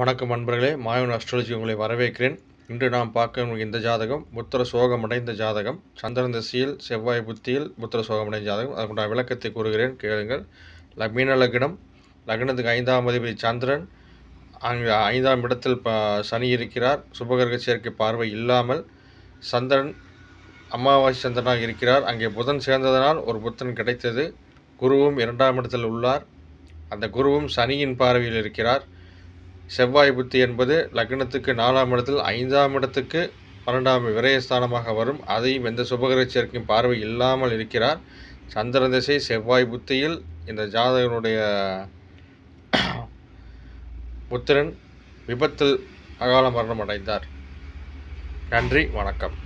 வணக்கம் அன்பர்களே மாயவன் அஸ்ட்ராலஜி உங்களை வரவேற்கிறேன். இன்று நாம் பார்க்க இந்த ஜாதகம் புத்திர சோகமடைந்த ஜாதகம் சந்திரன் திசையில் செவ்வாய் புத்தியில் புத்திர சோகமடைந்த ஜாதகம். அதுக்குண்டான விளக்கத்தை கூறுகிறேன் கேளுங்கள். ல மீன லக்னம் லக்னத்துக்கு ஐந்தாம் அதிபதி சந்திரன் அங்கு ஐந்தாம் இடத்தில் ப சனி இருக்கிறார். சுபகிரக சேர்க்கை பார்வை இல்லாமல் சந்திரன் அமாவாசை சந்திரனாக இருக்கிறார். அங்கே புதன் சேர்ந்ததனால் ஒரு புத்தன் கிடைத்தது. குருவும் இரண்டாம் இடத்தில் உள்ளார். அந்த குருவும் சனியின் பார்வையில் இருக்கிறார். செவ்வாய் புத்தி என்பது லக்னத்துக்கு நாலாம் இடத்தில் ஐந்தாம் இடத்துக்கு பன்னெண்டாம் விரயஸ்தானமாக வரும். அதையும் எந்த சுபகிர சேர்க்கையும் பார்வை இல்லாமல் இருக்கிறார். சந்திர திசை செவ்வாய் புத்தியில் இந்த ஜாதகனுடைய புத்திரன் விபத்தில் அகால மரணம் அடைந்தார். நன்றி வணக்கம்.